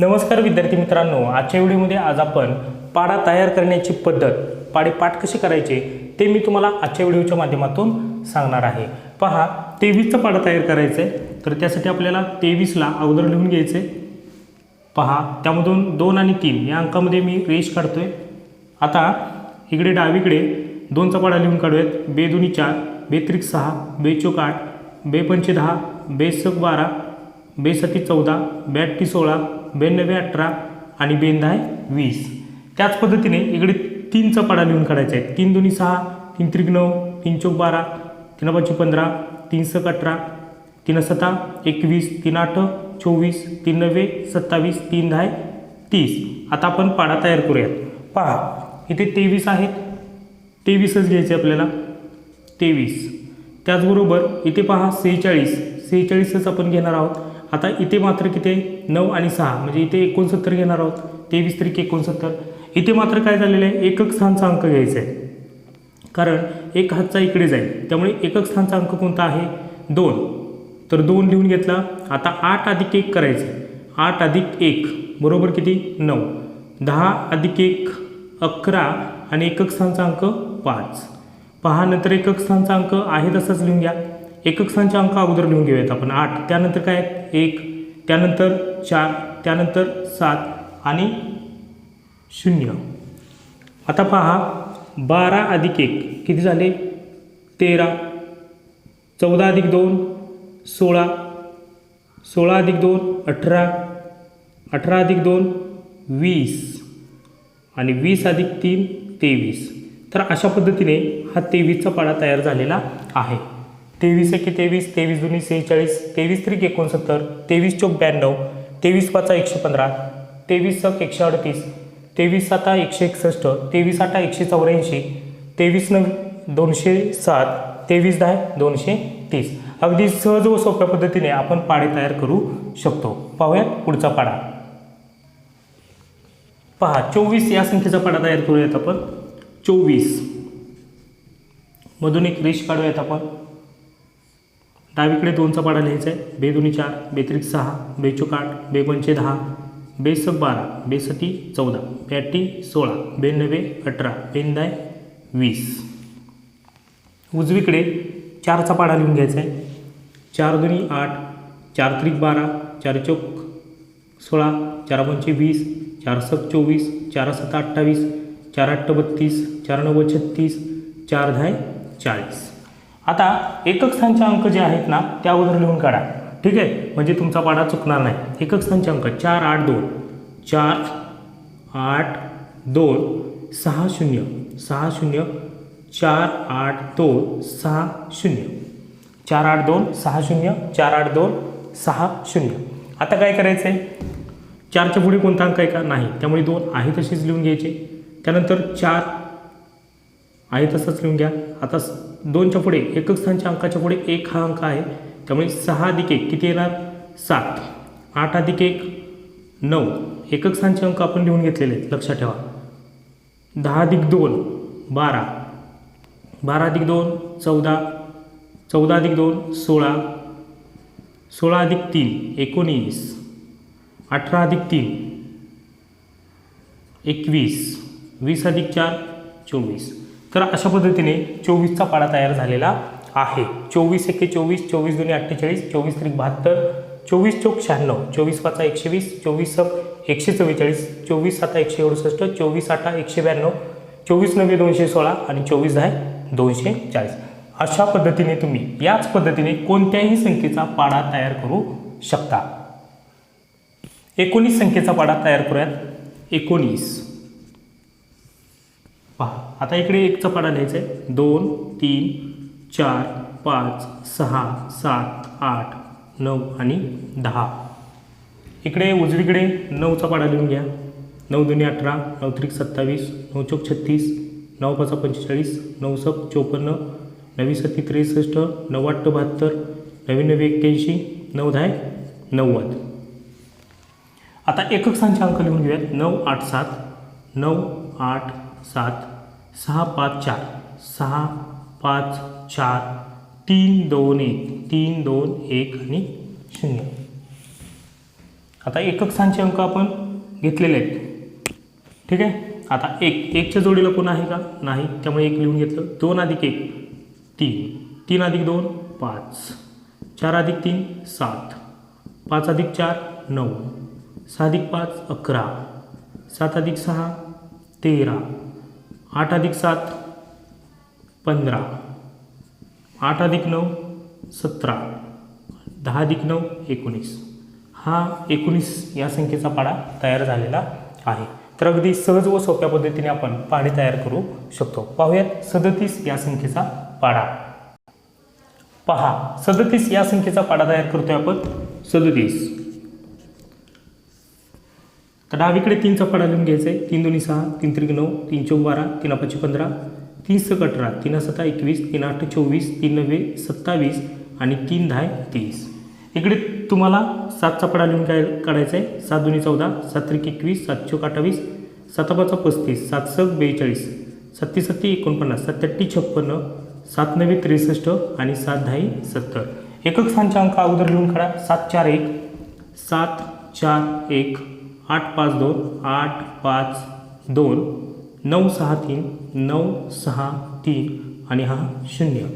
नमस्कार विद्यार्थी मित्रांनो आजच्या व्हिडिओमध्ये आज आपण पाडा तयार करण्याची पद्धत पाडे पाठ कसे करायचे ते मी तुम्हाला आजच्या व्हिडिओच्या माध्यमातून सांगणार आहे. पहा तेवीसचा पाडा तयार करायचा आहे तर त्यासाठी आपल्याला तेवीसला अगोदर लिहून घ्यायचं आहे पहा त्यामधून दोन आणि तीन या अंकामध्ये मी रेष काढतोय. आता इकडे डावीकडे दोनचा पाडा लिहून काढूयात. बे दोन्ही चार बेत्रिक सहा बेचूक आठ बेपंचे दहा बेसक बारा बेसती चौदा बे सोळा ब्याण्णवे अठरा आणि बेंद आहे वीस. त्याच पद्धतीने इकडे तीनचा पाडा लिहून काढायचा आहे तीन दोन्ही सहा तीन त्रिक नऊ तीन चौक बारा तीन पाचशे पंधरा तीन सक अठरा तीन सता एकवीस तीन आठ चोवीस तीन नव्वे सत्तावीस तीन दहा तीस. आता आपण पाडा तयार करूयात. पहा इथे तेवीस आहेत. तेवीसच घ्यायचे आपल्याला. तेवीस. त्याचबरोबर इथे पहा सेहेचाळीस. सेहेचाळीसच आपण घेणार आहोत. आता इथे मात्र किती? नऊ आणि सहा. म्हणजे इथे एकोणसत्तर घेणार आहोत. तेवीस तरी एकोणसत्तर. इथे मात्र काय झालेलं आहे? एकक स्थानचा अंक घ्यायचा आहे. कारण एक हातचा इकडे जाईल. त्यामुळे एकक स्थानचा अंक कोणता आहे? दोन. तर दोन लिहून घेतला. आता आठ अधिक एक करायचं आठ अधिक एक. बरोबर किती? नऊ. दहा अधिक एक अकरा आणि एकक स्थानचा अंक पाच. पहा नंतर एकक स्थानचा अंक आहे तसाच लिहून घ्या. एकक स्थानचा अंक अगोदर लिहून घेऊयात आपण. आठ त्यानंतर काय? आहेत? एक त्यानंतर चार त्यानंतर सात आणि शून्य. आता पहा बारा अधिक एक किती झाले? तेरा. चौदा अधिक दोन सोळा. सोळा अधिक दोन अठरा. अठरा अधिक दोन वीस. आणि वीस अधिक तीन तेवीस. तर अशा पद्धतीने हा तेवीसचा पाडा तयार झालेला आहे. तेवीस एके तेवीस तेवीस दोन्ही सेहेचाळीस तेवीस त्रिक एकोणसत्तर तेवीस चौक ब्याण्णव तेवीस पाचा एकशे पंधरा तेवीस सक एकशे अडतीस तेवीस साता एकशे एकसष्ट तेवीस आठा एकशे चौऱ्याऐंशी तेवीस नऊ दोनशे सात तेवीस दहा दोनशे तीस. अगदी सहज व सोप्या पद्धतीने आपण पाडे तयार करू शकतो. पाहूयात पुढचा पाडा. पहा चोवीस या संख्येचा पाडा तयार करूयात आपण. चोवीस. मधून एक रेष काढूयात आपण. डावीकडे दोनचा पाडा लिहायचा आहे. बे दोन्ही चार बेत्रिक सहा बेचोक आठ बेपंचे दहा बेसक बारा बेसती चौदा बेअट्टी सोळा बेनवे अठरा बेनदाय वीस. उजवीकडे चारचा पाडा लिहून घ्यायचा आहे. चार दोन्ही आठ चार त्रिक बारा चार चौक सोळा चार पंचे वीस चार सत चोवीस चार सत्ता अठ्ठावीस चार अठ्ठ बत्तीस चार नव्वद छत्तीस चार दहा चाळीस. आता एकक स्थानचे अंक जे आहेत ना त्या अगोदर लिहून काढा. ठीक आहे? म्हणजे तुमचा पाडा चुकणार नाही. एकक स्थानचे अंक चार आठ दोन. चार आठ दोन सहा शून्य. सहा शून्य. चार आठ दोन सहा शून्य. चार आठ दोन सहा शून्य. चार आठ दोन सहा शून्य. आता काय करायचं आहे चारच्या पुढे कोणता अंक आहे का? नाही. त्यामुळे दोन आहे तसेच लिहून घ्यायचे. त्यानंतर चार आहे तसंच लिहून घ्या. आता दोनच्या पुढे एकक स्थानच्या अंकाच्या पुढे एक हा अंक आहे. त्यामुळे सहा अधिक एक किती येणार? सात. आठ अधिक एक. नऊ. एकक स्थानचे अंक आपण लिहून घेतलेले आहेत. लक्षात ठेवा. दहा अधिक दोन बारा. बारा अधिक दोन चौदा. चौदा अधिक दोन सोळा. सोळा अधिक तीन एकोणीस. अठरा अधिक तीन एकवीस. वीस अधिक चार चोवीस. तर अशा पद्धतीने चोवीसचा पाडा तयार झालेला आहे. चोवीस एके चोवीस चोवीस दोन्ही अठ्ठेचाळीस चोवीस त्रिक बहात्तर चोवीस चौक शहाण्णव चोवीस पाचा एकशे वीस चोवीस एकशे चव्वेचाळीस चोवीस साता एकशे अडुसष्ट चोवीस आठा एकशे ब्याण्णव चोवीस नव्वे दोनशे सोळा आणि चोवीस दहा दोनशे चाळीस. अशा पद्धतीने तुम्ही याच पद्धतीने कोणत्याही संख्येचा पाडा तयार करू शकता. एकोणीस संख्येचा पाडा तयार करूयात. एकोणीस. आता इकडे एकचा पाडा लिहायचा आहे. दोन तीन चार पाच सहा सात आठ नऊ आणि दहा. इकडे उजवीकडे नऊचा पाडा लिहून घ्या. नऊ दोन्ही अठरा नऊ त्रिक सत्तावीस नऊ चौक छत्तीस नऊ पाचा पंचेचाळीस नऊ सप चोपन्न नवी सत्ती त्रेसष्ट नऊ आठ बहात्तर नवी नवी एक्क्याऐंशी नऊ दहा नव्वद. आता एकक संख्या अंक लिहून घेऊयात. नऊ आठ सात नऊ आठ सात सहा पाच चार सहा पाच चार तीन दोन एक तीन दोन एक आणि शून्य. आता एकक स्थानचे अंक आपण घेतलेले आहेत. ठीक आहे? आता एक एकच्या जोडीला कोण आहे का? नाही. त्यामुळे एक लिहून घेतलं. दोन अधिक एक तीन. तीन अधिक दोन पाच. चार अधिक तीन सात. पाच अधिक चार नऊ. सहा अधिक पाच अकरा. सात अधिक सहा तेरा. आठ अधिक सात पंधरा. आठ अधिक नऊ सतरा. दहा अधिक नऊ एकोणीस. हा एकोणीस या संख्येचा पाडा तयार झालेला आहे. तर अगदी सहज व सोप्या पद्धतीने आपण पाढे तयार करू शकतो. पाहूयात सदतीस या संख्येचा पाडा. पहा सदतीस या संख्येचा पाडा तयार करतोय आपण. सदतीस. तर डावीकडे तीनचा पाडा लिहून घ्यायचं. आहे तीन दोन्ही सहा तीन त्रिक नऊ तीन चौक बारा तीन पाचशे पंधरा तीन सक अठरा तीन सत्ता एकवीस तीन आठ चोवीस तीन नव्वे सत्तावीस आणि तीन दहा तीस इकडे तुम्हाला सातचा पडा लिहून काय काढायचा? आहे सात दोन्ही चौदा सात त्रिक एकवीस सात चौक अठ्ठावीस सात पस्तीस सात सक बेचाळीस सत्ती सत्ती एकोणपन्नास सत्याहत्ती छप्पन्न सात नव्वे त्रेसष्ट आणि सात दहाही सत्तर. एकक स्थानच्या अंक अगोदर लिहून काढा. सात चार एक सात चार एक आठ पाच दोन आठ पाच दोन नऊ सहा तीन नऊ सहा तीन आणि हा शून्य.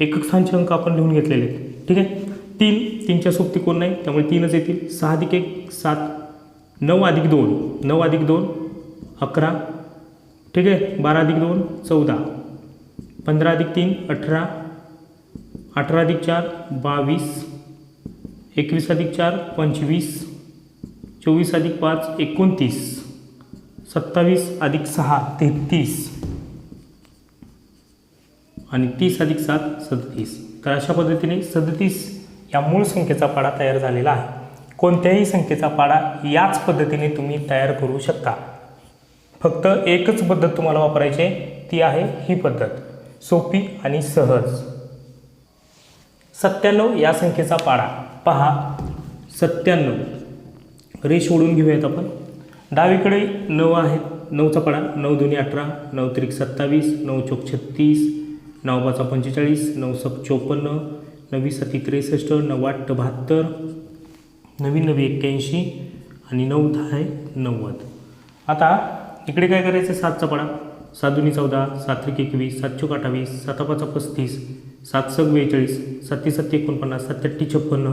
एकक स्थानचे अंक आपण लिहून घेतलेले आहेत. ठीक आहे? तीन तीनच्या सोबती कोण नाही? त्यामुळे तीनच येतील. सहा अधिक एक सात नऊ अधिक दोन. नऊ अधिक दोन अकरा. ठीक आहे? बारा अधिक दोन चौदा. पंधरा अधिक तीन अठरा. अठरा अधिक चार बावीस. एकवीस अधिक चार पंचवीस. चोवीस अधिक पाच एकोणतीस. सत्तावीस अधिक सहा तेहतीस. आणि तीस अधिक सात सदतीस. तर अशा पद्धतीने सदतीस या मूळ संख्येचा पाडा तयार झालेला आहे. कोणत्याही संख्येचा पाडा याच पद्धतीने तुम्ही तयार करू शकता. फक्त एकच पद्धत तुम्हाला वापरायची आहे ती आहे ही पद्धत. सोपी आणि सहज. सत्त्याण्णव या संख्येचा पाडा. पहा. सत्त्याण्णव. रेष ओढून घेऊयात आपण. डावीकडे नऊ आहेत. नऊचा पडा नऊ दोन्ही अठरा नऊ त्रिक सत्तावीस नऊ चौक छत्तीस नऊ पाचा पंचेचाळीस नऊ सप चोपन्न नवी सती त्रेसष्ट नऊ आठ बहात्तर नवीन नवी एक्क्याऐंशी आणि नऊ दहा आहे नव्वद. आता इकडे काय करायचं? सातचा पडा सात दोन्ही चौदा सात त्रिक एकवीस सात चौक अठ्ठावीस सात पाचा पस्तीस सात सक बेचाळीस सत्ती सत्ती एकोणपन्नास सत्याहत्ती छप्पन्न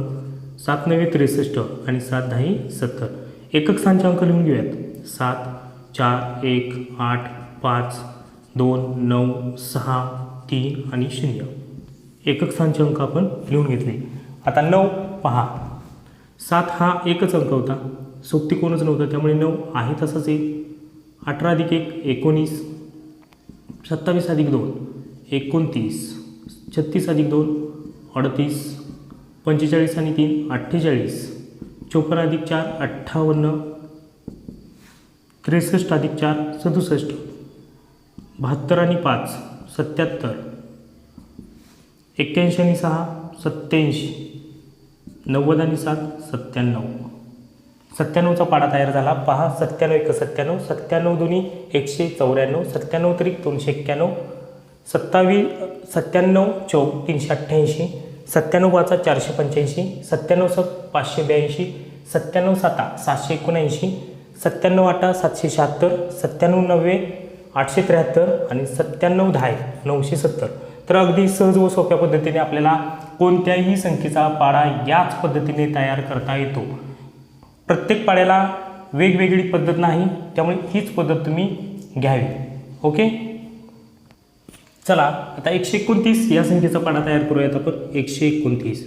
सात नव्हे त्रेसष्ट आणि सात दहाही सत्तर. एकक स्थानचे अंक लिहून घेऊयात. सात चार एक आठ पाच दोन नऊ सहा तीन आणि शून्य. एकक स्थानचे अंक आपण लिहून घेतले. आता नऊ पहा. सात हा एकच अंक होता. सोबती कोणच नव्हतं त्यामुळे नऊ आहे तसाच एक. अठरा अधिक एक एकोणीस. सत्तावीस अधिक दोन एकोणतीस. छत्तीस अधिक दोन अडतीस. पंचेचाळीस आणि तीन अठ्ठेचाळीस. चोपन्न अधिक चार अठ्ठावन्न. त्रेसष्ट अधिक चार सदुसष्ट. बहात्तर आणि पाच सत्याहत्तर. एक्क्याऐंशी आणि सहा सत्याऐंशी नव्वद आणि सात सत्त्याण्णव. सत्त्याण्णवचा पाडा तयार झाला. पहा सत्त्याण्णव एक सत्त्याण्णव. सत्त्याण्णव दोन्ही एकशे चौऱ्याण्णव. सत्त्याण्णव तरी दोनशे एक्क्याण्णव. सत्तावीस सत्त्याण्णव चौक तीनशे अठ्ठ्याऐंशी. सत्त्याण्णव पाचा चारशे पंच्याऐंशी सत्त्याण्णव सक पाचशे ब्याऐंशी सत्त्याण्णव साता सातशे एकोणऐंशी सत्त्याण्णव आठा सातशे शहात्तर सत्त्याण्णव नव्वे आठशे त्र्याहत्तर आणि सत्त्याण्णव दहा नऊशे सत्तर. तर अगदी सहज व सोप्या पद्धतीने आपल्याला कोणत्याही संख्येचा पाडा याच पद्धतीने तयार करता येतो. प्रत्येक पाड्याला वेगवेगळी पद्धत नाही त्यामुळे हीच पद्धत तुम्ही घ्यावी. ओके? चला आता एकशे एकोणतीस या संख्येचा पाडा तयार करूयात आपण. एकशे एकोणतीस.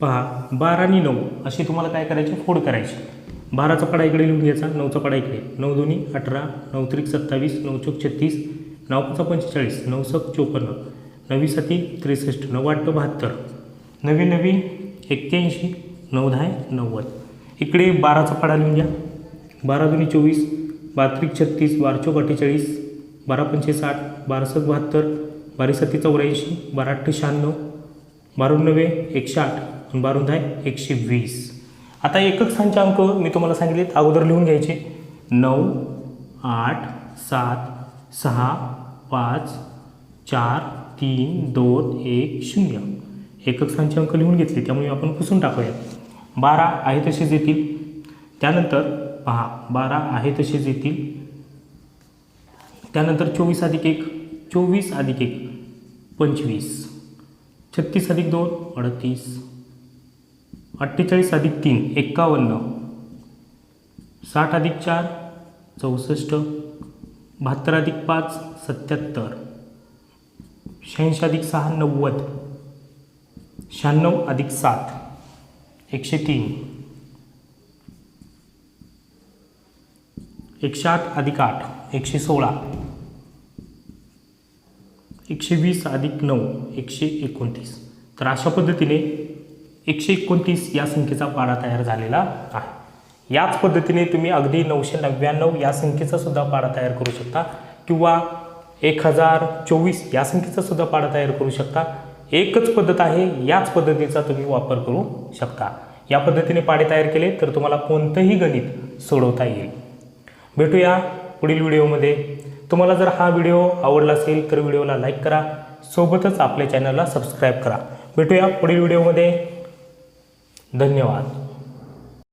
पहा बारा आणि नऊ अशी तुम्हाला काय करायचे? फोड करायची. बाराचा पाडा इकडे लिहून घ्यायचा नऊचा पाडा इकडे. नऊ दोन्ही अठरा नऊ त्रिक सत्तावीस नऊ चौक छत्तीस नऊ पाचा पंचेचाळीस. नऊ सक चोपन्न. नवी साती त्रेसष्ट. नऊ आठ बहात्तर. नवी नवी एक्क्याऐंशी नऊ दहा नव्वद. इकडे बाराचा पाडा लिहून घ्या. बारा दोन्ही चोवीस बारा त्रिक छत्तीस बारा चौक अठ्ठेचाळीस बारा पंचे साठ बारा सक बहात्तर बारा सत्ती चौऱ्याऐंशी बारा अठ्ठे शहाण्णव बारा एकशे आठ आणि बारून दहा एकशे वीस. आता एकक स्थानचे अंक मी तुम्हाला सांगितलेत अगोदर लिहून घ्यायचे. नऊ आठ सात सहा पाच चार तीन दोन एक शून्य. एकक स्थानचे अंक लिहून घेतले त्यामुळे आपण पुसून टाकूया बारा आहे तसेच येतील. त्यानंतर पहा बारा आहे तसेच येतील. त्यानंतर चोवीस अधिक एक. चोवीस अधिक एक पंचवीस. छत्तीस अधिक दोन अडतीस. अठ्ठेचाळीस अधिक तीन एक्कावन्न. साठ अधिक चार चौसष्ट. बहात्तर अधिक पाच सत्याहत्तर. शहाऐंशी अधिक सहा नव्वद. शहाण्णव अधिक सात एकशे तीन. एकशे आठ अधिक आठ एकशे सोळा. एकशे वीस अधिक नऊ एकशे एकोणतीस. तर अशा पद्धतीने एकशे एकोणतीस या संख्येचा पाडा तयार झालेला आहे. याच पद्धतीने तुम्ही अगदी नऊशे नव्याण्णव या संख्येचा सुद्धा पाडा तयार करू शकता किंवा एक हजार चोवीस या संख्येचा सुद्धा पाडा तयार करू शकता. एकच पद्धत आहे याच पद्धतीचा तुम्ही वापर करू शकता. या पद्धतीने पाडे तयार केले तर तुम्हाला कोणतंही गणित सोडवता येईल. भेटूया पुढील व्हिडिओमध्ये. तुम्हाला जर हा व्हिडिओ आवडला असेल तर व्हिडिओला लाईक करा. सोबतच आपल्या चॅनलला सबस्क्राईब करा. भेटूया पुढील व्हिडिओमध्ये. धन्यवाद.